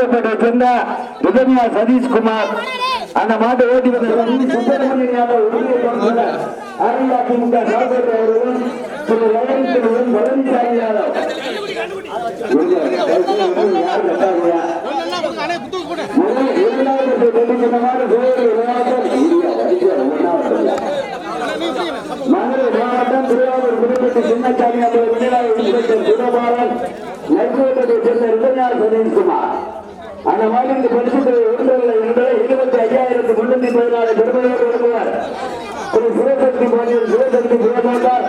சேர்ந்த முதன்மையா சதீஷ்குமார். அந்த மாட்டை ஓட்டி வந்த சுப்பிரமணியன் சார்பற்ற அவர்களும் திரு பழனிசாமி யாதவ். மதுரை மாவட்டம் திருவாரூர் புதுப்பட்டி சின்னசாமி அவர்கள் சேர்ந்த ரிதன்யார் சதீஷ்குமார். அந்த வாயிலிருந்து பரிசுத்தை விருதுகளை என்பதை இருபத்தி ஐயாயிரத்து முன்னூத்தி பதினாலு பெருமையோடு வழங்குவார் ஒரு சிவசக்தி பாண்டியன் சிவசக்தி சிவமாட்டார்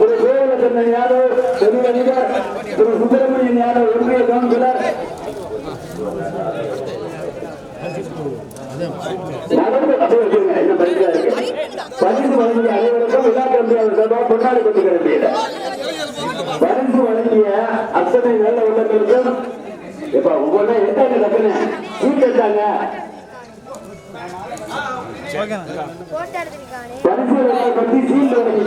ஒரு கோவலச்சந்திரன் யாதவ் பெருமதிகர் ஒரு சுப்பிரமணியன் யாதவ் ஒன்றிய கவுன்சிலர் பரிசு வழங்கிய அனைவருக்கும் விழா கம்பியாளர் சார்பாக கொண்டாடி பரிசு வழங்கிய அத்தனை நல்ல உள்ளங்களுக்கும் இப்ப ஒவ்வொன்றா எட்டாங்க டக்குன்னு சீட் எடுத்தாங்க. போட்டோ பற்றி சீட் வழங்கி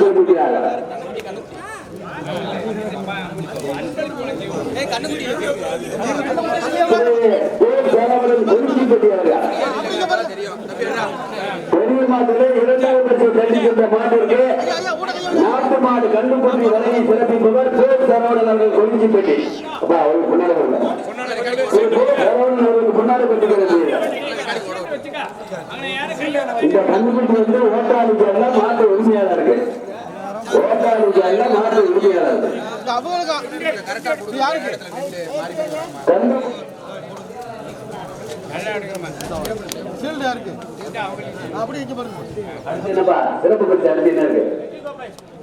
பெரியமாட்டிலே இரண்டாவது பரிசு கண்டிக்கின்ற மாட்டிற்கு நாட்டு மாடு கண்டுபிடி வரையை சிறப்பிப்பவர் பேர் சரவணன் அவர்கள் குறிஞ்சிப்பட்டி அவருக்கு முன்னாடி வரல. ஒரு பேர் சரவணன் அவருக்கு முன்னாடி பெற்றுக்கிறது இந்த வந்து ஓட்டாளிக்கு எல்லாம் மாட்டு உரிமையாளர். இருக்கு ஓட்டாளிக்கு எல்லாம் மாட்டு உரிமையாளர். இருக்கு சிறப்பு பரிசு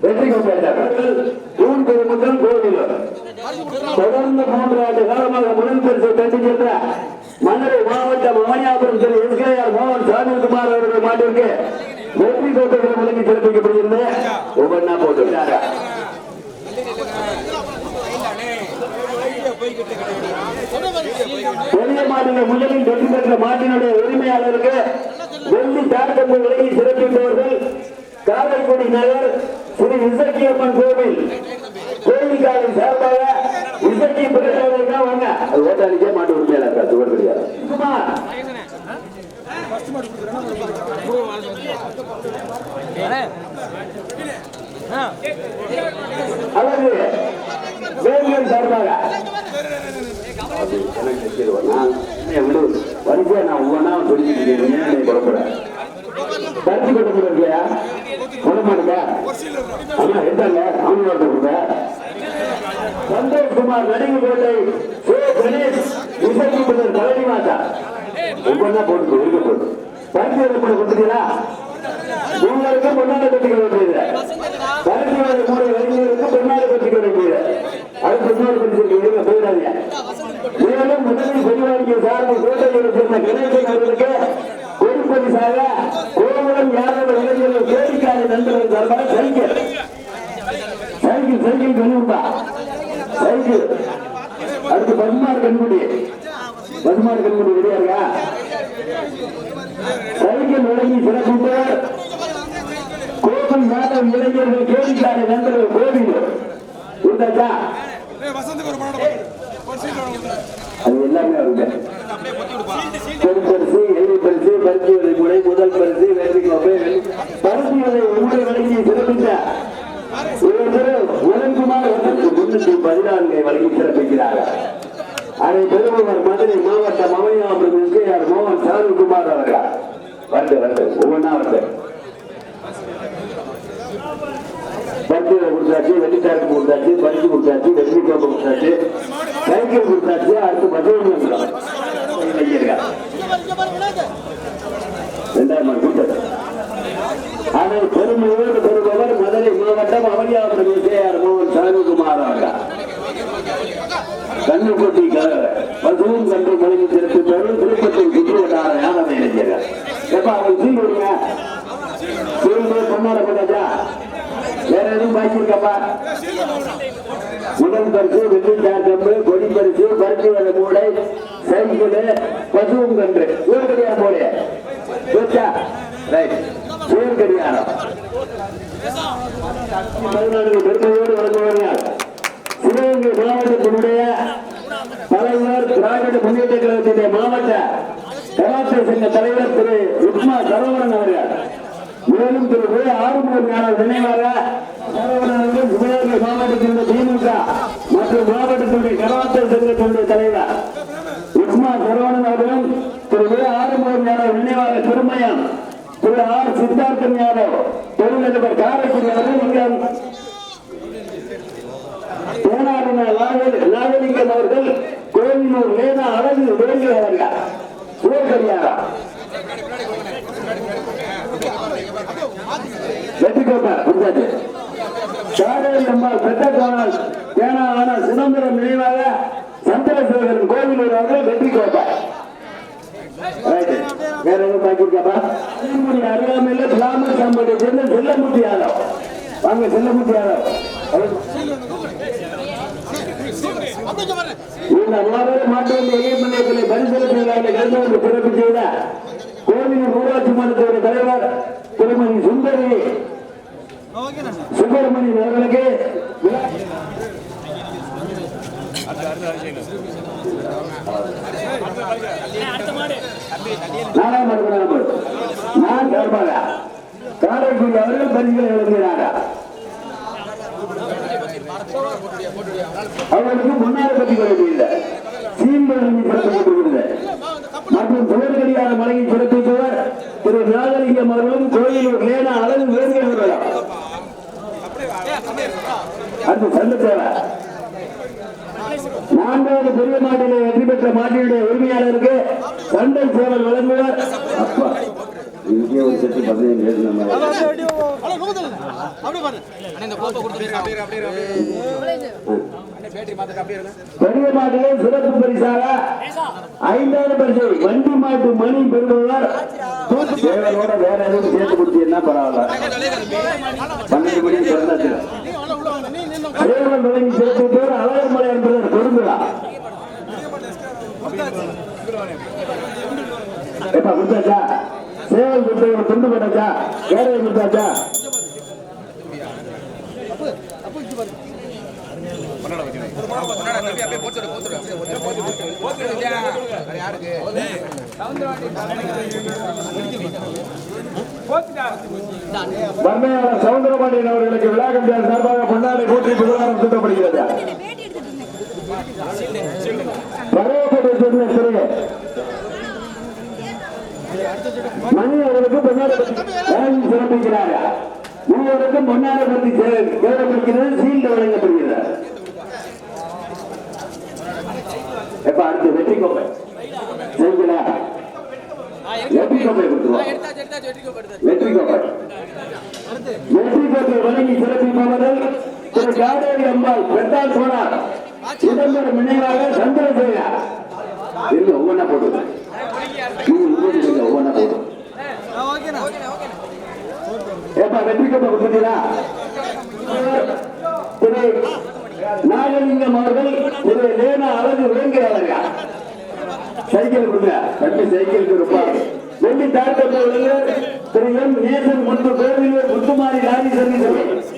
வெற்றி கோப்பையாளர்கள் கோவில் தொடர்ந்து மூன்று ஆண்டு காலமாக முதல் பரிசை சென்ற மாவட்டம் அவனியாபுரம் திரு எஸ்கேஆர் மோகன் சாமிக்குமார் அவர்கள் மாட்டிற்கு வெற்றி கோட்டைகளை வழங்கி சிறப்பிக்கப்படுகிறது ஒவ்வொன்றா போட்டுவிட்டாங்க பெரிய மாநில முதலில் வெற்றி பெற்ற மாட்டினுடைய உரிமையாளருக்கு வெள்ளி தாக்கம்பு விலகி சிறப்பித்தவர்கள் காரைக்குடி நகர் ஸ்ரீ இசக்கியம்மன் கோவில். கோயிலுக்காரின் சார்பாக இசக்கி அது ஓட்டாளிக்கே மாட்டு உரிமையாளர் இருக்கா சுவர் கிடையாது குமார் அழகு சார்பாக. வரிசையா நான் ஒவ்வொன்றா கொண்டு மாட்டேங்க. ஆமா, கொடுங்க. குமார் நடிகை சோ கணேஷ் இசைக்கு பின்னர் மாதா. ஒவ்வொன்றா போட்டு இருக்க போட்டு. பரிசு கூட கொடுத்துட்டீங்களா? உங்களுக்கு பொன்னாட கட்டிக்க வேண்டியது. பரிசு மூணு இளைஞருக்கு பொன்னாட கட்டிக்க வேண்டியது. அடுத்து இன்னொரு பரிசு இருக்கு போயிடாதீங்க. மேலும் முதலில் சார்ந்த கோட்டையில் கணேசன் அவர்களுக்கு இளைஞர்கள் நண்பர்கள் சார்பாக சைக்கிள் சைக்கிள் சைக்கிள் கண்ணுப்பா சைக்கிள் அடுத்து பத்மார் கண்முடி. பத்மார் கண்முடி ரெடியா இருக்கா? சைக்கிள் வழங்கி சிறப்பு கோவில் யாதவ் இளைஞர்கள் கேடிக்கார நண்பர்கள் கோவில் இருந்தாச்சா அது எல்லாமே வருங்க பரிசு எளிய பரிசு பரிசு விலை முறை முதல் பரிசு வெற்றி கோப்பை பரிசு விலை வழங்கி சிறப்பித்த முன்னூத்தி பதினான்கை வழங்கி சிறப்பிக்கிறார்கள். அதை பெறுபவர் மதுரை மாவட்டம் அமையாபுரம் எஸ்கேஆர் மோகன் சாருகுமார் அவர்கள். வந்து வந்து ஒவ்வொன்றா வந்து. பத்து கொடுத்தாச்சு வெள்ளிச்சாக்கு கொடுத்தாச்சு பரிசு கொடுத்தாச்சு வெள்ளி கோப்பை கொடுத்தாச்சு சைக்கிள் கொடுத்தாச்சு அடுத்து பசங்க ரெண்டாயிரம் கூட்டது அதை பெருமையோடு மாவட்டம் அவனியாபுரம் விஜயார் மோகன் சாமிக்குமார் அவர்கள் கண்ணுக்குட்டி பசுவும் கண்டு மொழி திருப்பி பெரும் திருப்பத்தூர் சுற்று வட்டார யானை இளைஞர்கள் எப்ப அவங்க சீல் விடுங்க சீல் பொண்ணாட போட்டாச்சா வேற எதுவும் பாய்ச்சிருக்கப்பா உடல் பரிசு வெள்ளி சாக்கம்பு கொடி பரிசு பருத்தி வர மூளை சைக்கிள் பசுவும் கன்று. ஊர்கடியா மூளை வச்சா ரைட். ஊர்கடியாரம் பதினான்கு பெருமையோடு வழங்குவார்கள் சிவகங்கை மாவட்டத்தினுடைய தலைவர் திராவிட முன்னேற்ற கழகத்தினுடைய மாவட்ட கராத்தே சங்க தலைவர் திரு ருக்மா சரவணன் அவர்கள் மேலும் திரு வே ஆறுமுகம் நினைவாக சிவகங்கை மாவட்டத்தினுடைய திமுக மற்றும் மாவட்டத்தினுடைய சங்கத்தினுடைய தலைவர் ருக்மா சரவணன் அவர்களும் திரு வே ஆறுமுகம் ஞானர் நினைவாக திருமயம் திரு ஆர் சித்தார்த்தன் யாதவ் தொழிலதிபர் காரைக்குடி அவர்கள் இங்கே தேனாடின நாகலிங்கம் அவர்கள் கோவிலூர் லேனா அழகு விளங்குகிறாங்க வெற்றி கோப்பார் புரிஞ்சாச்சு? சாரதி அம்மாள் பெற்ற கோணல் தேனாவான சிதம்பரம் நினைவாக சந்திரசேகரன் கோவிலூர் அவர்கள் வெற்றி கோப்பார் வேற எதுவும் பாக்கி இருக்காப்பா திருமுடி சேர்ந்த செல்லமுட்டி யாதவ். வாங்க செல்லமுட்டி யாதவ். இந்த மாபெரும் மாட்டு வண்டி இயக்கமன்றத்திலே பரிசீலனை கருத்து சிறப்பு செய்த கோவில் ஊராட்சி மன்றத்துடைய தலைவர் திருமதி சுந்தரி சுப்பிரமணியன் அவர்களுக்கு நாலாம் நான் சார்பாக காரைக்குடி அவர்கள் பரிசுகளை வழங்குகிறார்கள் அவர்களுக்கு முன்னாடி பற்றி இல்லை. சீம்பழங்கி சிறப்பிக்கப்பட்டுள்ளது மற்றும் புகழ்கடியார மலையை சிறப்பித்தவர் திரு நாகலிங்கம் அவர்களும் கோயிலூர் லேனா அழகு வேர்கை அவர்களும். அடுத்து சந்தத்தேவ நான்காவது பெரிய மாட்டிலே வெற்றி பெற்ற மாட்டினுடைய உரிமையாளருக்கு சண்டை சேவல் வழங்குவார். அப்பா இங்கே ஒரு செட்டு பதினைந்து பேர் நம்ம அப்படியே பெரிய மாட்டிலே சிறப்பு பரிசாக ஐந்தாவது பரிசு வண்டி மாட்டு மணி பெறுபவர். சேவலோட வேற எதுவும் சேர்த்து கொடுத்தீங்கன்னா பரவாயில்ல. பன்னெண்டு மணி சேவல் கொடுங்களா. எப்ப கொடுத்தாச்சா? சேவல் துண்டு போட்டாச்சா? வேற கொடுத்தாச்சா அப்போ இங்க பாரு வர்ணையாளர் சவுந்தரபாண்டியன் அவர்களுக்கு விழா கம்பியார் சார்பாக பொன்னாடை போற்றி புகழாரம் சுட்டப்படுகிறது. மணி அவர்களுக்கு பொன்னாடை சிறப்பிக்கிறார். மூவருக்கும் பொன்னாடை பற்றி தேவைப்படுகிறது சீல்டு வழங்கப்படுகிறது. எப்ப அடுத்து வெற்றி கோப்பை. சரிங்களா வெற்றி கோப்பை கொடுத்துருவோம். வெற்றி கோப்பை. வெற்றி கோப்பை வழங்கி சிறப்பிப்பவர்கள் திரு காவேரி அம்பாள் பெட்டால் சோனார் சிதம்பரம் நினைவாக சந்திரசேகர் இருங்க ஒவ்வொன்றா போட்டு ஒவ்வொன்றா போட்டு ஏப்பா வெற்றி கோப்பை கொடுத்தீங்களா திரு நாகலிங்கம் அவர்கள் திரு லேனா அழகு வேங்கிறார்கள் சைக்கிள் கொடுங்க. ரெண்டு சைக்கிளுக்கு ரூபாய் வெள்ளி தாழ்த்தப்பட்டவர்கள் திரு எம். நேசன் முன்பு கோவிலூர் முத்துமாரி ராணி சர்வீஸ்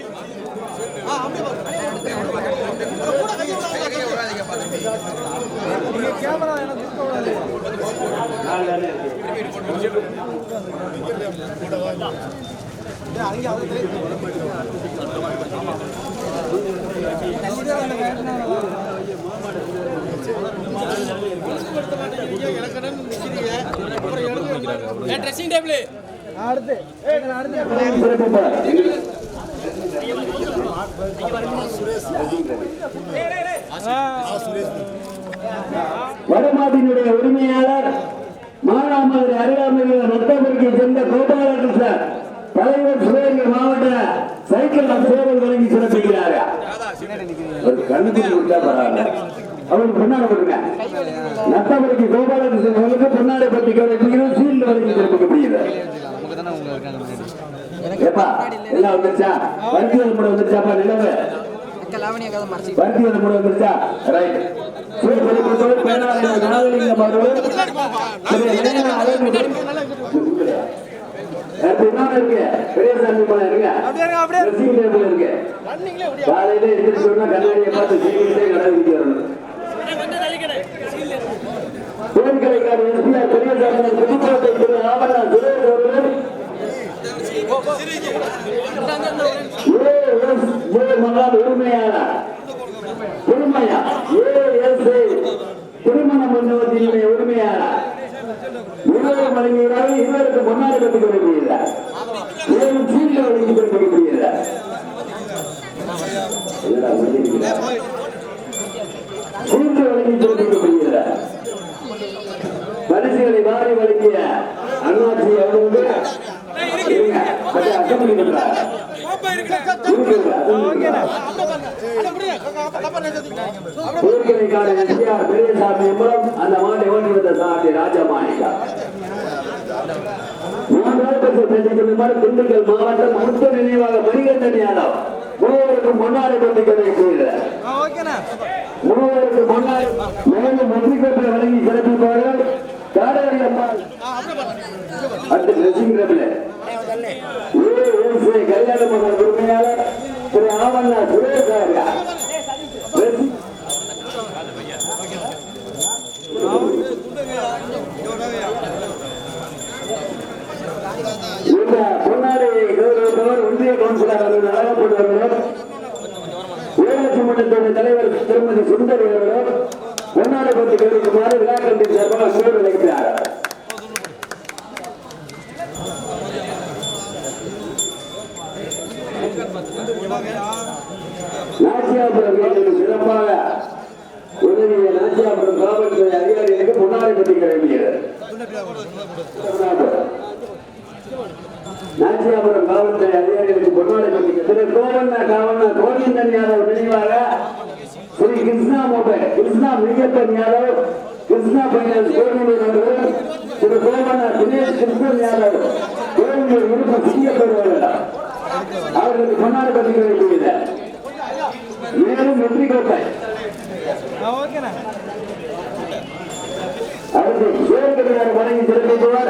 கேமரா எனக்கு ட்ரெஸ்ஸிங் டேபிள் அடுத்து வடமாட்டினுடைய உரிமையாளர் மானாமதுரை அருகாமையில் நத்தபுரிக்கு சேர்ந்த கோபாலகிருஷ்ணன் தலைவர் சிவகங்கை மாவட்ட சைக்கிள் சேவல் வழங்கி சிறப்பு ஒரு கண்ணுக்கு கொடுத்தா பரவாயில்ல அவருக்கு பொன்னாடை கொடுங்க பொன்னாடை பற்றி சீல்டு சிறப்பிக்கப்படுகிறது ஏப்பா எல்லாம் வந்துருச்சா வர்த்தியல் கூட வந்துருச்சாப்பா நிலவு கூட வந்துருச்சா ரைட் இருக்கு போல dressing table இருக்கு காலையில எந்திரிச்சு உடனே கண்ணாடியை பார்த்து சீக்கிரமே கடை விற்க வரணும் தேர்தலுக்கான எஸ்பிஆர் பெரியசாமி புதுக்கோட்டை திரு ஆவண சுரேஷ் அவர்கள் ஏஎஸ் ஏ மகால் உரிமையாளர். திருமயா ஏஎஸ் திருமண மண்டபத்தினுடைய உரிமையாளர். இருவர் வழங்குகிறார்கள் இருவருக்கு முன்னாடி கற்றுக் கொள்ள முடியல மேலும் சீட்டில் வழங்கி கொடுக்க முடியல என்னடா சொல்லியிருக்கிறேன்? சீட்டு வழங்கி கொடுக்க முடியல பரிசுகளை வாரி வழங்கிய அண்ணாச்சி அவர்களுக்கு இருங்க, கொஞ்சம் அசம்பிளி பண்றாங்க. இருக்குங்க, அசம்பிளி பண்றாங்க. ஊர்கலைக்கான எஸ்பிஆர் பெரியசாமி மூலம் அந்த மாட்டை ஓட்டி வந்த சாமி ராஜமாணிக்கா மூன்றாவது சந்திக்கும் திண்டுக்கல் மாவட்டம் முத்த நினைவாக மணிகண்டன் யாதவ் மூவருக்கு முன்னாடி பந்திக்கதை செய்கிறார் ஓகேண்ணா. மூவருக்கு முன்னாடி மேலும் முந்திக்கத்தை வழங்கி சிறப்பிப்பார்கள். காடாரி அம்மாள். அடுத்த ட்ரெஸ்ஸிங் ரூம்ல ஏஎஸ்ஏ கல்யாண மகன் உரிமையாளர் திரு ஆவண்ணா சுரேஷ் இந்த பொன்னாடி கௌரவத்தவர் ஒன்றிய கவுன்சிலர் அவர்கள் அழகப்படுவர்களும் ஊராட்சி மன்றத்தின் தலைவர் திருமதி சுந்தரி அவர்களும் பொன்னாடி பற்றி கருத்துமாறு விழா சார்பாக சூழல் அழைக்கிறார் நாச்சியாபுரம் சிறப்பாக உதவிய நாச்சியாபுரம் காவல்துறை அதிகாரிகளுக்கு பொன்னாடி பற்றி கிளம்பியது நாச்சியாபுரம் காவல்துறை அதிகாரிகளுக்கு பொன்னாடை திரு கோவண்ண காவண்ண கோவிந்தன் யாதவ் நினைவாக ஸ்ரீ கிருஷ்ணா மொபைல் கிருஷ்ணா மிகப்பன் யாதவ் கிருஷ்ணா பைனான்ஸ் கோவிந்தன் அவர்கள் திரு கோவண்ண தினேஷ் கிருஷ்ணன் யாதவ் கோவிந்தன் விருப்ப சிறிய பெறுவார்கள் அவர்களுக்கு பொன்னாடை பத்திரிகை வேண்டியது. மேலும் வெற்றி கோட்டை. அடுத்து சேர்க்கிறார் வணங்கி சிறப்பிக்குவார்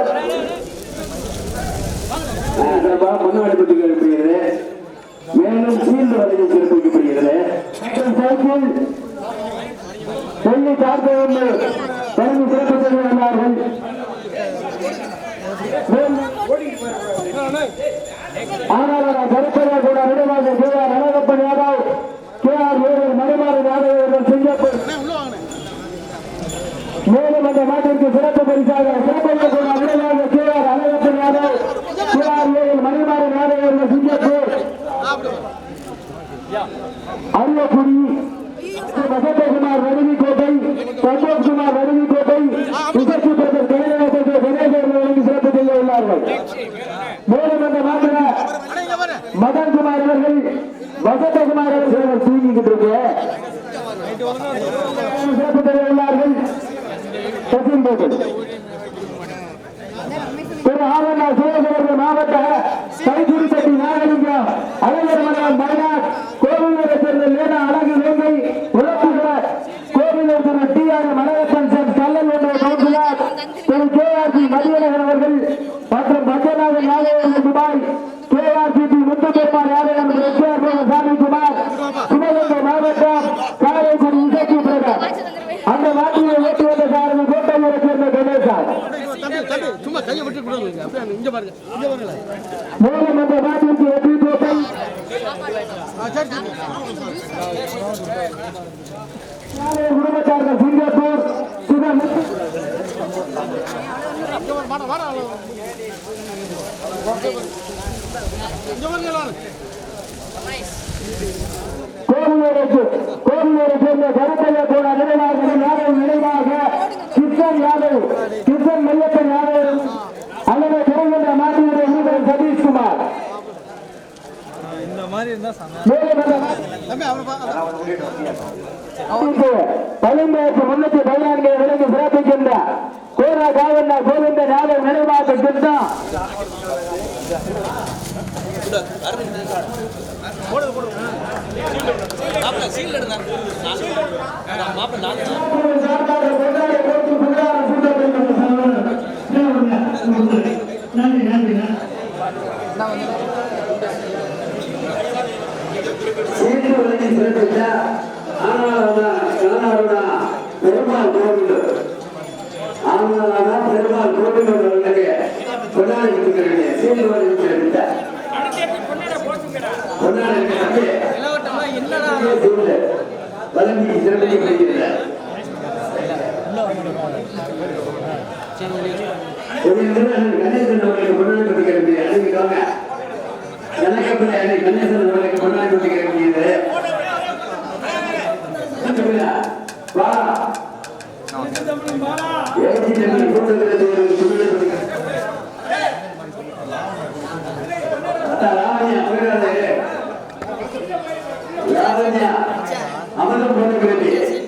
சிறப்பாக முன்னாடி எழுப்புகிறது மேலும் சீல்டு வரையில் சிறப்பிக்கப்படுகிறது சைக்கிள் சொல்லி பார்க்கவில்லை வழங்கி சிறப்பு செய்து வந்தார்கள் ஆனால் கருப்பையா கூட விடமாக K R Alagappan Yadav. K R Manimaran Yadav அவர்கள் சிங்கப்பூர். மேலும் அந்த நாட்டிற்கு சிறப்பு பரிசாக சிறப்பு கூட விரைவாக K R Alagappan Yadav K R AL Manimaran Yadav அவர்கள் சிங்கப்பூர் அருளக்குடி வசந்தகுமார் வடுவிக்கோட்டை சந்தோஷ்குமார் வடுவிக்கோட்டை விசக்தி பிரதர் கலைஞர் கணேசன் வழங்கி சிறப்பு செய்ய உள்ளார்கள் மேலும் அந்த நாட்டில் மதன்குமார் அவர்கள் வசந்தகுமார் அவர்கள் தூங்கிக்கிட்டு இருக்கு சிறப்பு செய்ய உள்ளார்கள் சச்சின் போட்டு திரு ஆவண்ணா சிவகங்கை மாவட்ட நாகலிங்கம் அழகர் மன்றம் மைனாட் கோவிலூரை சேர்ந்த லேனா அழகு வேங்கை உழப்புகிறார் Kovilur Thiru T R Malaiyappan sir Kallal ஒன்றிய councillor Thiru K R P Mathiyazhagan அவர்கள் மற்றும் Panchanathan யாதவர்கள் Dubai K R P P Muthuperumal யாதவன் எஸ்ஆர் சாமி குமார் சிவகங்கை மாவட்டம் காரைக்குடி இசக்கி பிரதர் அந்த வாட்டியை ஓட்டி வந்த சாரதி சேர்ந்த கணேசன் சும்மா கையை விட்டு இங்க பாருங்க இங்க பாருங்க மேலும் அந்த வெற்றி குடும்பத்தார்கள் சிங்கப்பூர் கோவிலூருக்கு கோவிலூரை சேர்ந்த கருப்பையா கூட நினைவாக நினைவாக கிருஷ்ணன் யாதவ் கிருஷ்ணன் மையப்பன் யாதவ் அல்லது திரையன்ற மாட்டியுடைய உறுப்பினர் சதீஷ்குமார். முன்னூத்தி பதினான்கு விலங்கு சிறப்பிக்கின்ற கோரா காவண்ணா கோவிந்த யாதவ் நினைவாக சீல் எடுங்க. மாப்பிள்ள நாலு பெருமாள் கோவில். கோவில் அவர்களுக்கு கொண்டாடி கொடுக்கிறீங்க சீர்ந்து வருகின்ற கொண்டாடி இருக்கிறது இளவட்டமா என்னடா வழங்கி ஒரு கணேசன் அவர்களுக்கு கொண்டாடி கொண்டிருக்கிறேன் அறிவிக்காங்க எனக்கு கணேசன் அவர்கள்